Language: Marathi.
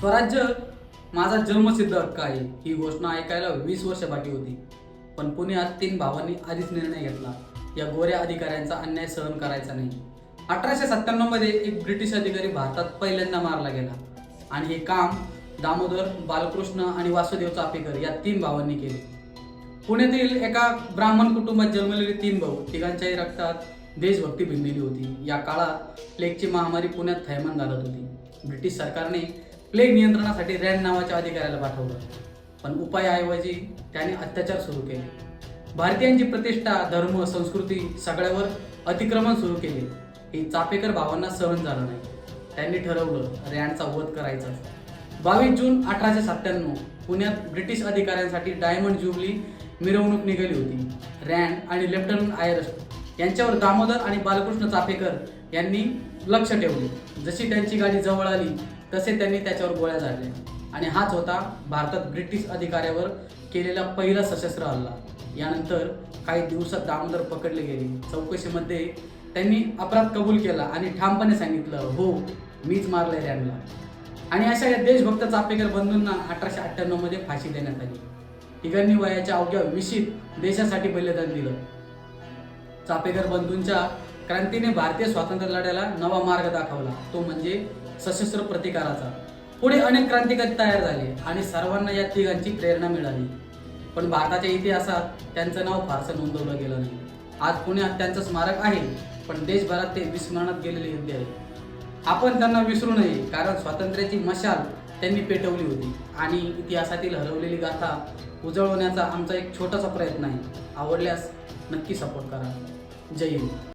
स्वराज्य माझा जन्मसिद्ध हक्क आहे. ही घोषणा ऐकायला वीस वर्ष बाकी होती. पण पुण्यात तीन भावांनी आधीच निर्णय घेतला. या गोऱ्या अधिकाऱ्यांचा अन्याय सहन करायचा नाही. अठराशे सत्त्याण्णवमध्ये एक ब्रिटिश अधिकारी भारतात पहिल्यांदा मारला गेला. आणि हे काम दामोदर बालकृष्ण आणि वासुदेव चापेकर या तीन भावांनी केले. पुण्यातील एका ब्राह्मण कुटुंबात जन्मलेले तीन भाऊ तिघांच्याही रक्तात देशभक्ती भिनलेली होती. या काळात प्लेगची महामारी पुण्यात थैमान घालत होती. ब्रिटिश सरकारने प्लेग नियंत्रणासाठी रॅन नावाच्या अधिकाऱ्याला पाठवलं. पण उपायाऐवजी त्याने अत्याचार सुरू केले. भारतीयांची प्रतिष्ठा धर्म संस्कृती सगळ्यावर अतिक्रमण सुरू केले. हे चापेकर भावांना सहन झालं नाही. त्यांनी ठरवलं रॅनचा वध करायचा बावीस जून अठराशे सत्त्याण्णव पुण्यात ब्रिटिश अधिकाऱ्यांसाठी डायमंड ज्युबली मिरवणूक निघाली होती. रॅन आणि लेफ्टनंट आयरस्ट यांच्यावर दामोदर आणि बालकृष्ण चाफेकर यांनी लक्ष ठेवले. जशी त्यांची गाडी जवळ आली तसे त्यांनी त्याच्यावर गोळ्या झाडल्या आणि हाच होता भारतात ब्रिटिश अधिकाऱ्यावर केलेला पहिला सशस्त्र हल्ला. यानंतर काही दिवसात दामोदर पकडले गेले. चौकशीमध्ये त्यांनी अपराध कबूल केला आणि ठामपणे सांगितलं हो मीच मारलंय रॅनला आणि अशा या देशभक्त चापेकर बंधूंना अठराशे अठ्ठ्याण्णवमध्ये फाशी देण्यात आली. तिघांनी वयाच्या अवघ्या विशीत देशासाठी बलिदान दिलं. चापेकर बंधूंच्या क्रांतीने भारतीय स्वातंत्र्य लढ्याला नवा मार्ग दाखवला. तो म्हणजे सशस्त्र प्रतिकाराचा. पुढे अनेक क्रांतिकारी तयार झाले आणि सर्वांना या तिघांची प्रेरणा मिळाली. पण भारताच्या इतिहासात त्यांचं नाव फारसं नोंदवलं गेलं नाही. आज पुण्यात त्यांचं स्मारक आहे पण देशभरात ते विस्मरणात गेलेले युद्ध आहे. आपण त्यांना विसरू नये कारण स्वातंत्र्याची मशाल त्यांनी पेटवली होती आणि इतिहासातील हरवलेली गाथा उजळवण्याचा आमचा एक छोटासा प्रयत्न आहे. आवडल्यास नक्की सपोर्ट करा. जय हिंद.